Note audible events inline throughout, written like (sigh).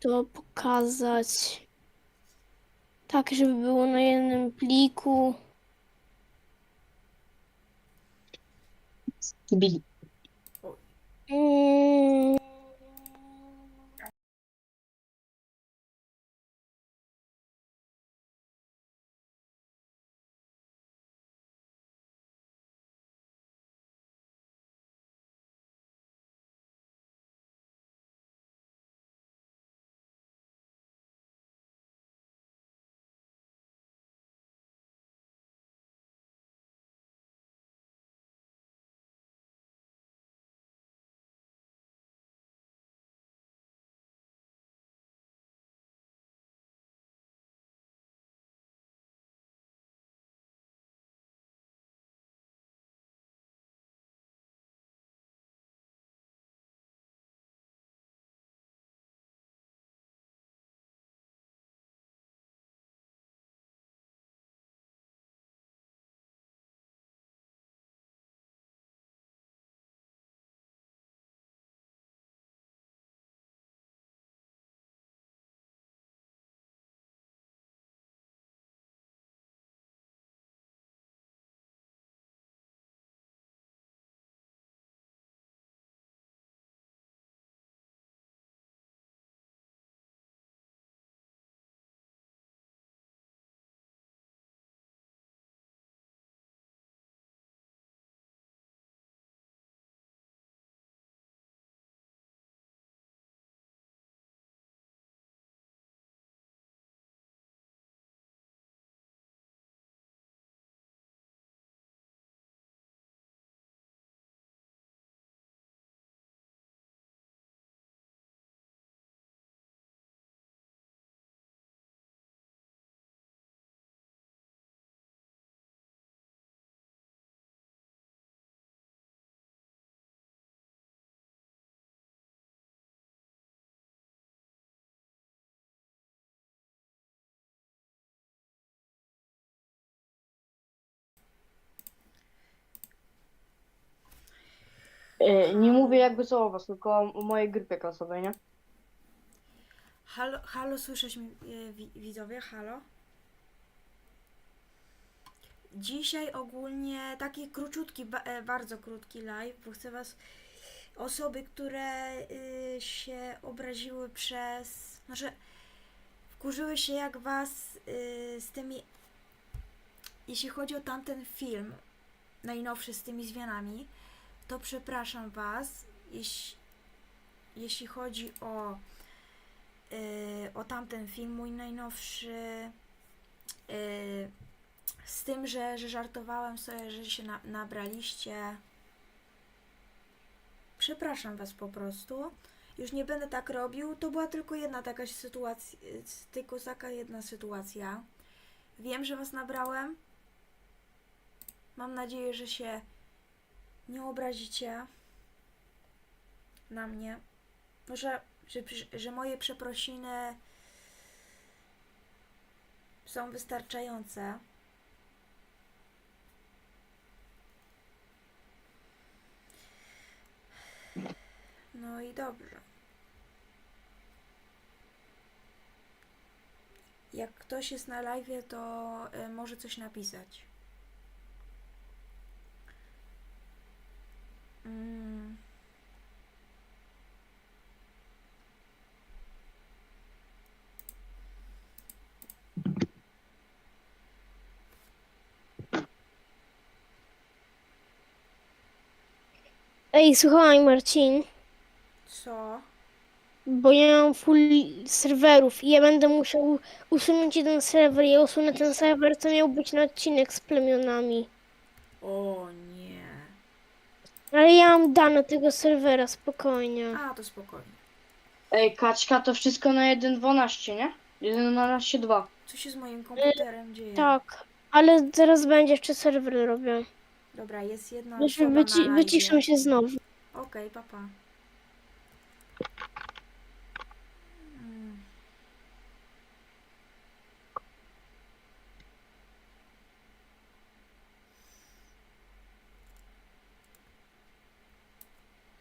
to pokazać tak, żeby było na jednym pliku. Bili. Mm, E, Nie mówię jakby co o was, tylko o mojej grupie klasowej, nie? Halo, halo, słyszeć mnie, e, wi- widzowie? Halo? Dzisiaj ogólnie taki króciutki, e, bardzo krótki live, bo chcę was, osoby, które y, się obraziły przez, znaczy wkurzyły się jak was y, z tymi, jeśli chodzi o tamten film, najnowszy z tymi zmianami, to przepraszam was, jeśli, jeśli chodzi o y, o tamten film, mój najnowszy, y, z tym, że, że żartowałem sobie, że się na, nabraliście. Przepraszam Was po prostu. Już nie będę tak robił. To była tylko jedna taka sytuacja, tylko taka jedna sytuacja. Wiem, że Was nabrałem. Mam nadzieję, że się nie obrazicie na mnie. Może, że, że moje przeprosiny są wystarczające. No i dobrze. Jak ktoś jest na live, to y, może coś napisać. Mm. Ej, słuchaj Marcin, Co? bo ja mam full serwerów i ja będę musiał usunąć jeden serwer. Ja usunę ten serwer, co miał być na odcinek z plemionami. O nie. Ale ja mam dane tego serwera, spokojnie. A, to spokojnie. Ej, kaczka to wszystko na 1.12, nie? 1.12.2. Co się z moim komputerem dzieje? Tak, ale zaraz będzie jeszcze serwer robię. Dobra, jest jedna Już osoba na wyciszam live. się znowu. Okej, papa.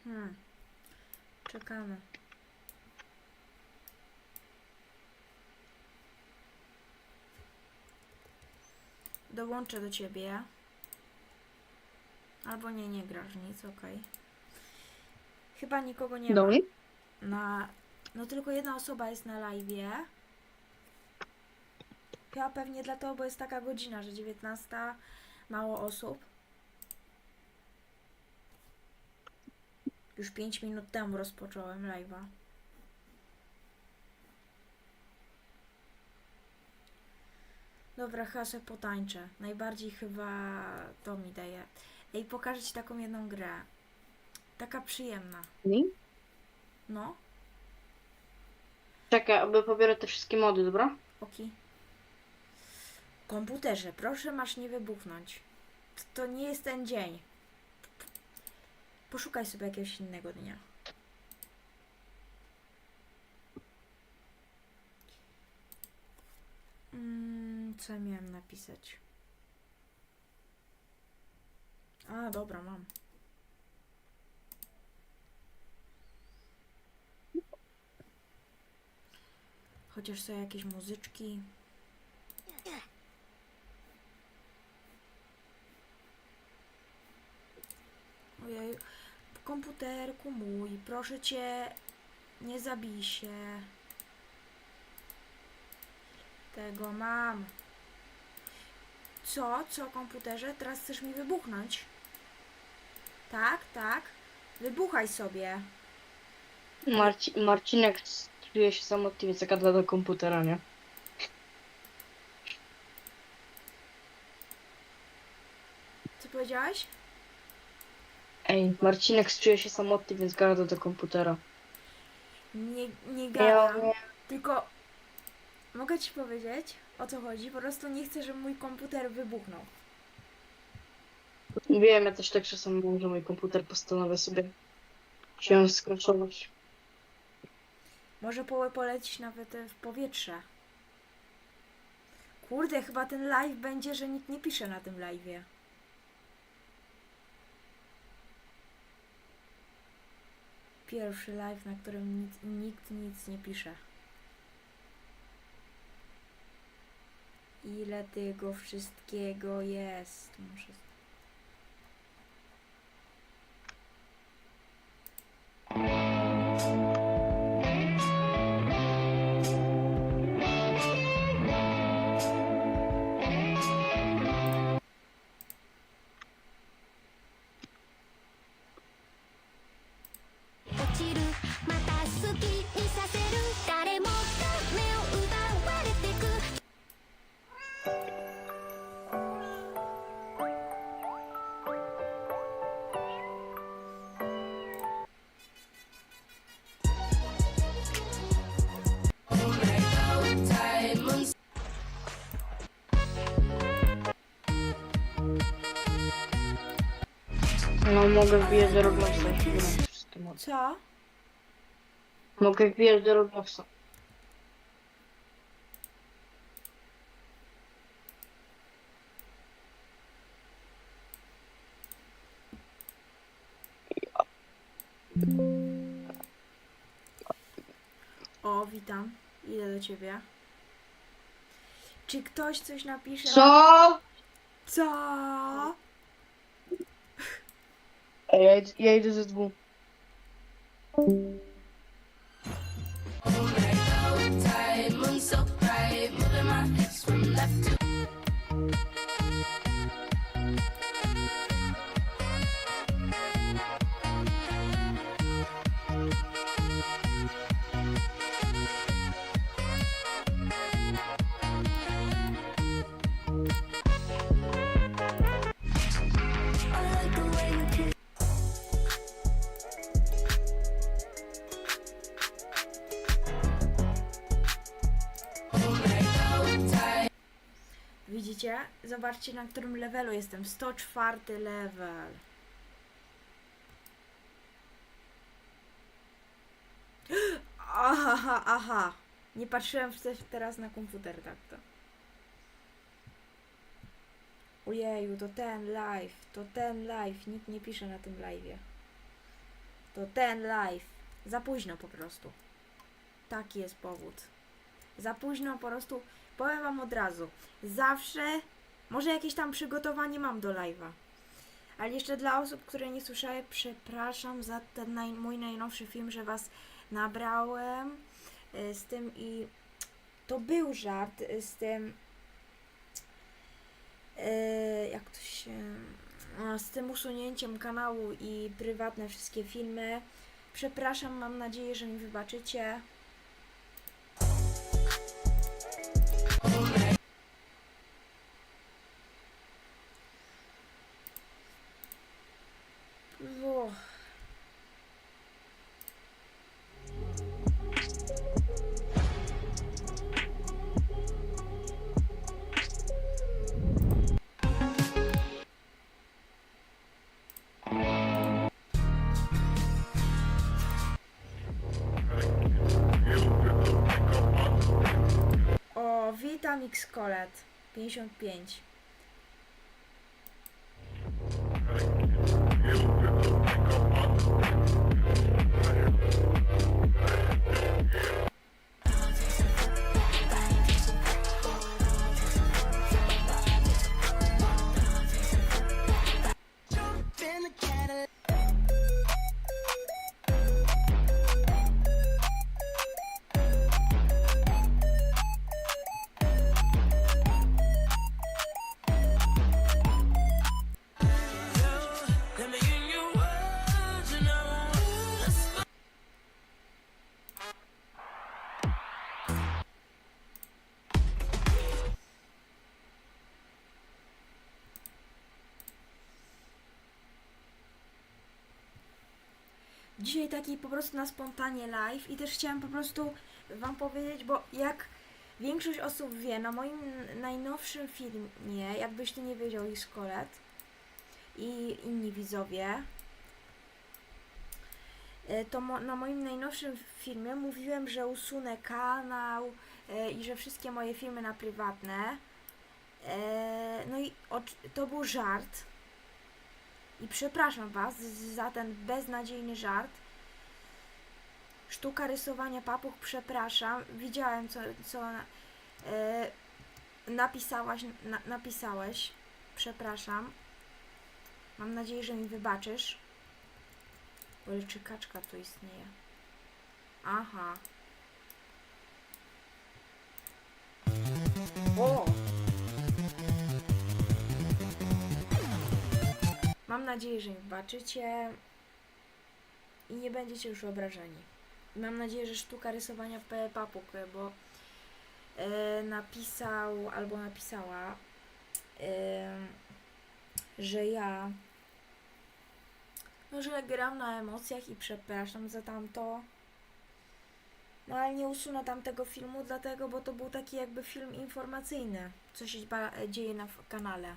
Hmm. Czekamy. Dołączę do ciebie. Albo nie, nie grasz nic, okej. Okay. Chyba nikogo nie Dobry. ma. Na... No tylko jedna osoba jest na live'ie. Chyba pewnie dlatego, bo jest taka godzina, że 19 mało osób. Już 5 minut temu rozpocząłem live'a. Dobra, sobie potańczę. Najbardziej chyba to mi daje. Ej, pokażę ci taką jedną grę. Taka przyjemna. Nie? No, Czekaj, aby pobiorę te wszystkie mody, dobra? oki. Komputerze, proszę masz nie wybuchnąć. To nie jest ten dzień. Poszukaj sobie jakiegoś innego dnia. Mm, co miałem napisać? A, dobra, mam. Chociaż są jakieś muzyczki. Ojej, komputerku mój, proszę cię, nie zabij się. Tego mam. Co? Co, komputerze? Teraz chcesz mi wybuchnąć? Tak, tak. Wybuchaj sobie. Marci Marcinek czuje się samotnie, więc gada do komputera, nie? Co powiedziałeś? Ej, Marcinek czuje się samotny, więc gada do komputera. Nie, nie Ja gadam. nie. Tylko mogę ci powiedzieć o co chodzi. Po prostu nie chcę, żeby mój komputer wybuchnął. Wiem, ja też tak czasem mam, że mój komputer postanawia sobie się skraszować. Może połę polecić nawet e, w powietrze. Kurde, chyba ten live będzie, że nikt nie pisze na tym live'ie. Pierwszy live, na którym nic, nikt nic nie pisze. Ile tego wszystkiego jest? Muszę...「No mogę wbijać do Robloxa. Co? Mogę wbijać do Robloxa. O, witam. Idę do ciebie. Czy ktoś coś napisze? Co? Co? Ej, ja, idę- ja idę ze dwóch. Widzicie? Zobaczcie na którym levelu jestem. 104 level. (gasps) Aha, aha. Nie patrzyłem teraz na komputer tak to. Ojeju, to ten live, to ten live. Nikt nie pisze na tym live'ie. To ten live. Za późno po prostu. Taki jest powód. Za późno po prostu. Powiem wam od razu. Zawsze Może jakieś tam przygotowanie mam do live'a. Ale jeszcze dla osób, które nie słyszały, przepraszam za ten naj, mój najnowszy film, że was nabrałem y, z tym i to był żart y, z tym y, jak to się z tym usunięciem kanału i prywatne wszystkie filmy. Przepraszam, mam nadzieję, że mi wybaczycie. Witam X-Colet 55. Dzisiaj taki po prostu na spontanie live i też chciałam po prostu Wam powiedzieć, bo jak większość osób wie, na moim najnowszym filmie, jakbyś ty nie wiedział szkolet i inni widzowie, e, to mo- na moim najnowszym filmie mówiłem, że usunę kanał e, i że wszystkie moje filmy na prywatne. E, no i to był żart. I przepraszam Was za ten beznadziejny żart. Sztuka rysowania papuch, przepraszam. Widziałem, co, co e, napisałaś, na, napisałeś. Przepraszam. Mam nadzieję, że mi wybaczysz. Ale czy kaczka tu istnieje? Aha. O! Mam nadzieję, że mi wybaczycie i nie będziecie już obrażeni. Mam nadzieję, że sztuka rysowania P- papug, bo e, napisał albo napisała, e, że ja no, że gram na emocjach i przepraszam za tamto. No ale nie usunę tamtego filmu, dlatego, bo to był taki jakby film informacyjny, co się dzieje na kanale.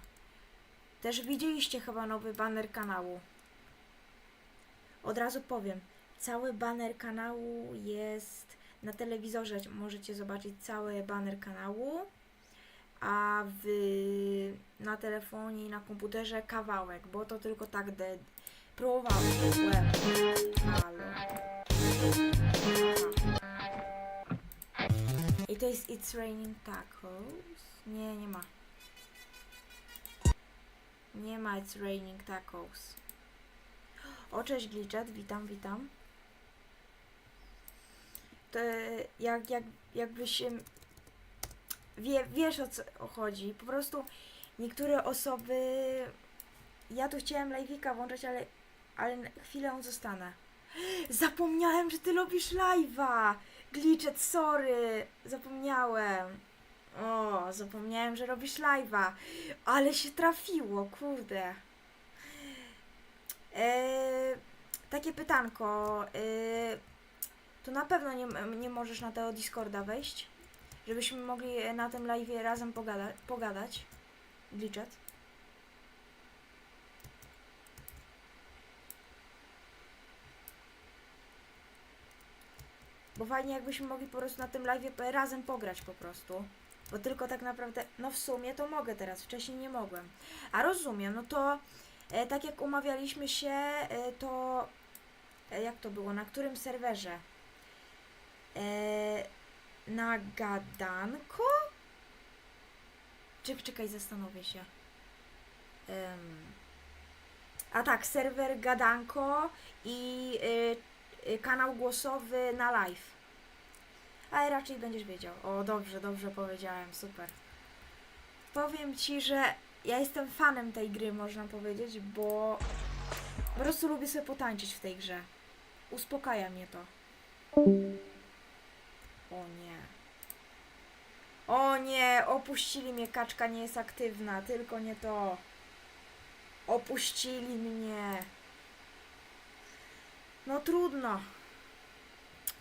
Też widzieliście chyba nowy baner kanału. Od razu powiem, cały baner kanału jest na telewizorze. Możecie zobaczyć cały baner kanału, a w, na telefonie i na komputerze kawałek, bo to tylko tak de, próbowałem. I to jest It's Raining Tacos? Nie, nie ma. Nie ma It's Raining Tacos. O, cześć Glitchet, witam, witam. To jak, jak, jakbyś em, wie, wiesz o co chodzi. Po prostu niektóre osoby. Ja tu chciałem live'ika włączać, ale, ale chwilę zostanę. Zapomniałem, że ty lubisz live'a! Glitchet, sorry! Zapomniałem. O, zapomniałem, że robisz live'a. Ale się trafiło, kurde. Eee, takie pytanko. Eee, to na pewno nie, nie możesz na tego Discorda wejść? Żebyśmy mogli na tym live razem pogada pogadać. Glitchet. Bo fajnie jakbyśmy mogli po prostu na tym live razem pograć po prostu. Bo tylko tak naprawdę, no w sumie to mogę teraz, wcześniej nie mogłem. A rozumiem, no to e, tak jak umawialiśmy się, e, to e, jak to było, na którym serwerze? E, na gadanko? Czekaj, czekaj, zastanowię się. Em, a tak, serwer Gadanko i y, y, kanał głosowy na live. Ale raczej będziesz wiedział. O, dobrze, dobrze powiedziałem, super. Powiem ci, że ja jestem fanem tej gry, można powiedzieć, bo po prostu lubię sobie potańczyć w tej grze. Uspokaja mnie to. O nie. O nie, opuścili mnie, kaczka nie jest aktywna, tylko nie to. Opuścili mnie. No trudno.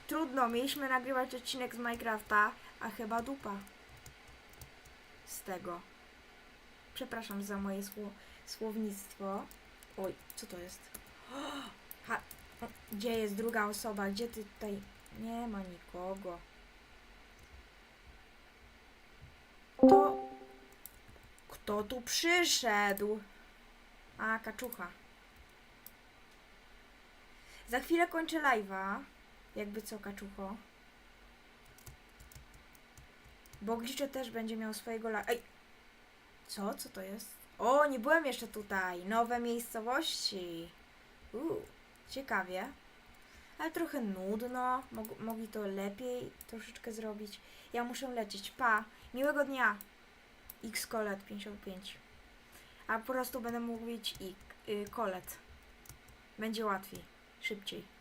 Trudno, mieliśmy nagrywać odcinek z Minecrafta, a chyba dupa. Z tego. Przepraszam za moje sło słownictwo. Oj, co to jest? (gasps) Ha gdzie jest druga osoba? Gdzie ty tutaj? Nie ma nikogo. Kto? Kto tu przyszedł? A, kaczucha. Za chwilę kończę live'a. Jakby co, kaczucho. Bo Glicze też będzie miał swojego live'a. Ej! Co? Co to jest? O, nie byłem jeszcze tutaj. Nowe miejscowości. Uuu, ciekawie. Ale trochę nudno. Mog mogli to lepiej troszeczkę zrobić. Ja muszę lecieć. Pa! Miłego dnia! X Colet 55. A po prostu będę mówić i y, Colet. Będzie łatwiej, szybciej.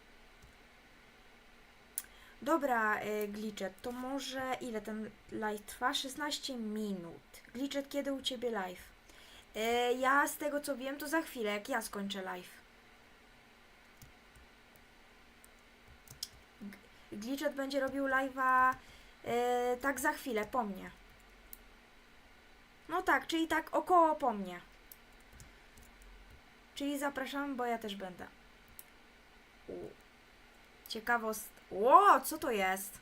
Dobra, y, Glitchet, to może ile ten live trwa? 16 minut. Glitchet, kiedy u ciebie live? Y, ja z tego co wiem, to za chwilę, jak ja skończę live. Glitchet będzie robił live'a y, tak za chwilę, po mnie. No tak, czyli tak około po mnie. Czyli zapraszam, bo ja też będę. U. Ciekawost. Ło, co to jest?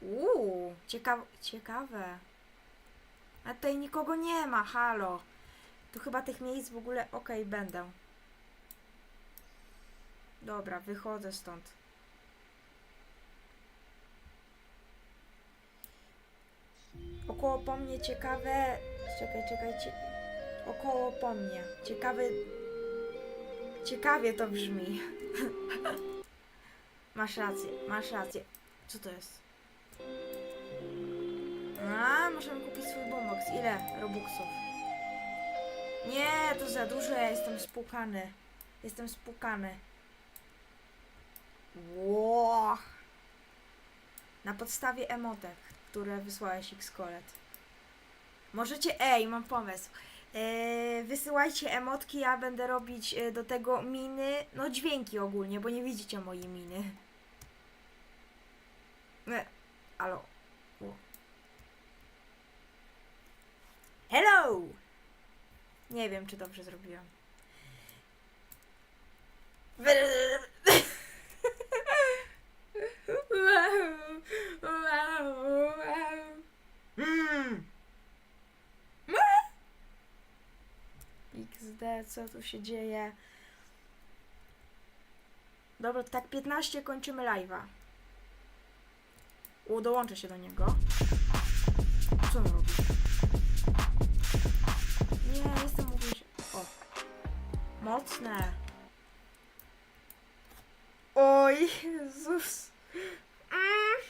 Uuu, ciekaw ciekawe. A tutaj nikogo nie ma, halo. Tu chyba tych miejsc w ogóle, okej, będę. Dobra, wychodzę stąd. Około po mnie ciekawe. Czekaj, czekajcie. Około po mnie. Ciekawy. Ciekawie to brzmi. (laughs) masz rację, masz rację. Co to jest? A, możemy kupić swój boombox. Ile robuxów? Nie, to za dużo, ja jestem spłukany. Jestem spłukany. Ło. Na podstawie emotek, które wysłałeś X-Colet. Możecie, ej, mam pomysł. Yy, wysyłajcie emotki, ja będę robić yy, do tego miny, no dźwięki ogólnie, bo nie widzicie mojej miny. Nie, alo. Hello! Nie wiem, czy dobrze zrobiłam. Mm. (laughs) XD, co tu się dzieje? Dobra, tak 15 kończymy live'a. U, dołączę się do niego. Co on robi? Nie, jestem mówię się. O. Mocne. Oj, Jezus. Mm.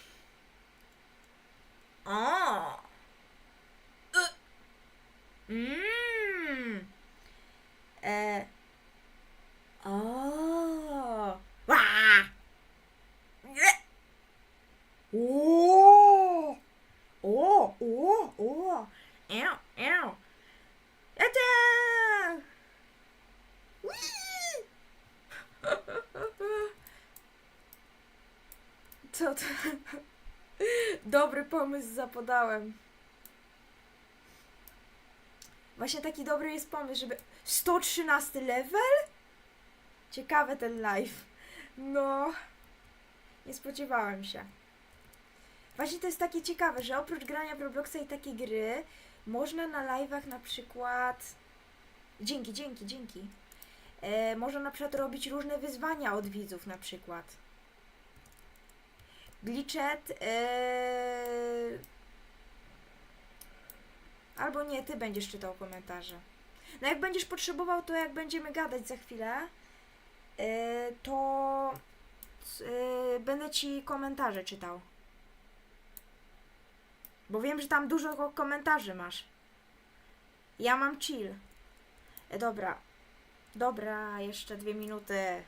O. Y. Mm. E. O. Ła. Nie. O. O, o, o. Ew, ew. Eta. Whee! Co to? Dobry pomysł zapodałem. Właśnie taki dobry jest pomysł, żeby 113 level? Ciekawe ten live. No. Nie spodziewałem się. Właśnie to jest takie ciekawe, że oprócz grania w Robloxa i takie gry, można na live'ach na przykład... Dzięki, dzięki, dzięki. E, można na przykład robić różne wyzwania od widzów na przykład. Glitchet. Yy... Albo nie, ty będziesz czytał komentarze. No jak będziesz potrzebował, to jak będziemy gadać za chwilę, yy, to yy, będę ci komentarze czytał. Bo wiem, że tam dużo ko- komentarzy masz. Ja mam chill. E, dobra. Dobra, jeszcze dwie minuty.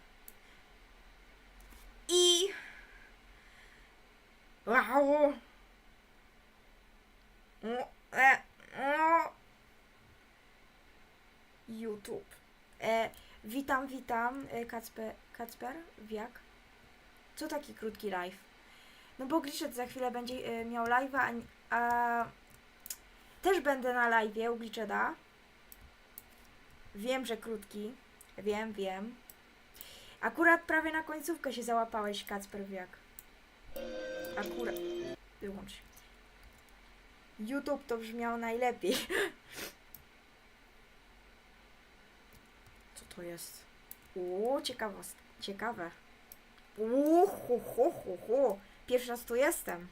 I. Wow. O, e, o. YouTube. E, witam, witam, e, Kacper, Kacper, wiak. Co taki krótki live? No bo Glitchet za chwilę będzie e, miał live'a, a, a też będę na live'ie u Glitcheda. Wiem, że krótki. Wiem, wiem. Akurat prawie na końcówkę się załapałeś, Kacper Wiak. Akurat. Wyłącz. YouTube to brzmiało najlepiej. Co to jest? Uuu, ciekawe. Ciekawe. Uuu, hu, hu, hu, hu. Pierwszy raz tu jestem.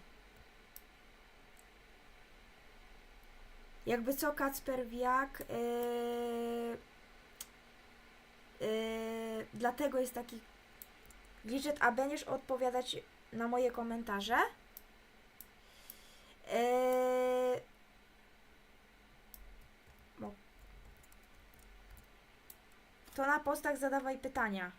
Jakby co, Kacper Wiak. Yy, yy, dlatego jest taki widget, a będziesz odpowiadać na moje komentarze. Yy, to na postach zadawaj pytania.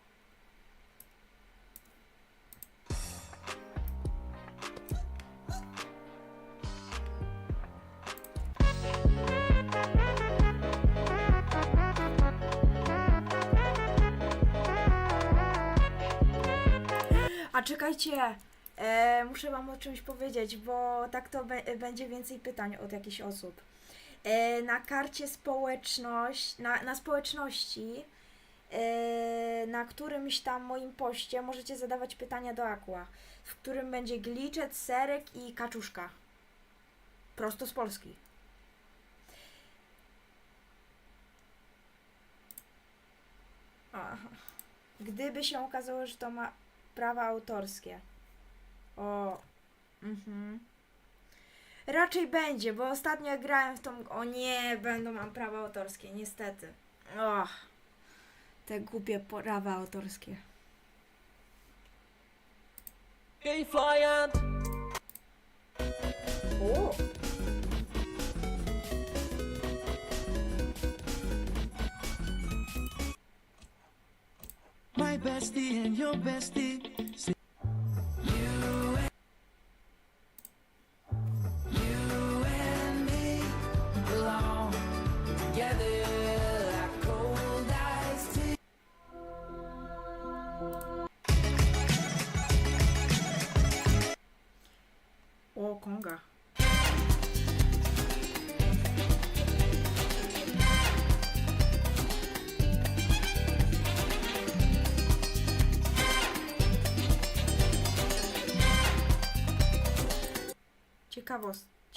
A czekajcie, e, muszę wam o czymś powiedzieć, bo tak to będzie więcej pytań od jakichś osób. E, na karcie społeczność, na, na społeczności, e, na którymś tam moim poście możecie zadawać pytania do Aqua, w którym będzie Glitchet, Serek i Kaczuszka. Prosto z Polski. Aha. Gdyby się okazało, że to ma prawa autorskie. O. Mhm. Raczej będzie, bo ostatnio grałem w tą. O nie, będą mam prawa autorskie, niestety. Och. Te głupie prawa autorskie. Hey, flying. O! My bestie and your bestie.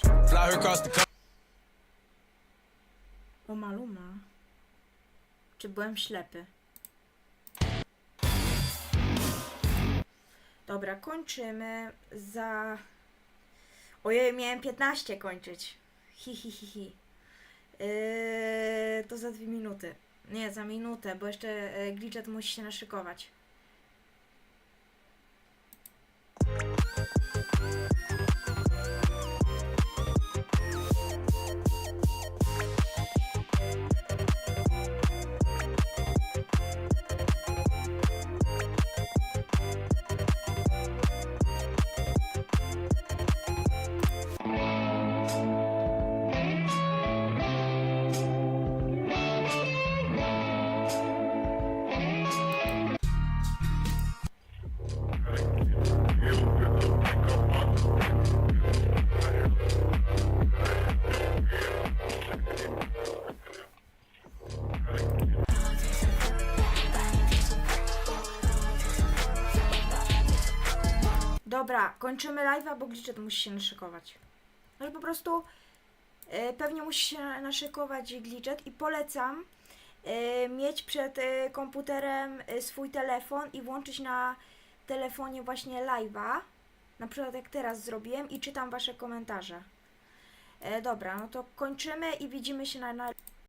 Fly her across the. Czy byłem ślepy? Dobra, kończymy za... Ojej, miałem 15 kończyć. Hi, hi, hi, hi. Yy, to za dwie minuty. Nie, za minutę, bo jeszcze yy, Glitchet musi się naszykować. Dobra, kończymy live'a, bo Glitchet musi się naszykować. No że po prostu e, pewnie musi się naszykować Glitchet i polecam e, mieć przed e, komputerem swój telefon i włączyć na telefonie właśnie live'a Na przykład jak teraz zrobiłem i czytam wasze komentarze. Dobra, no to kończymy i widzimy się na, na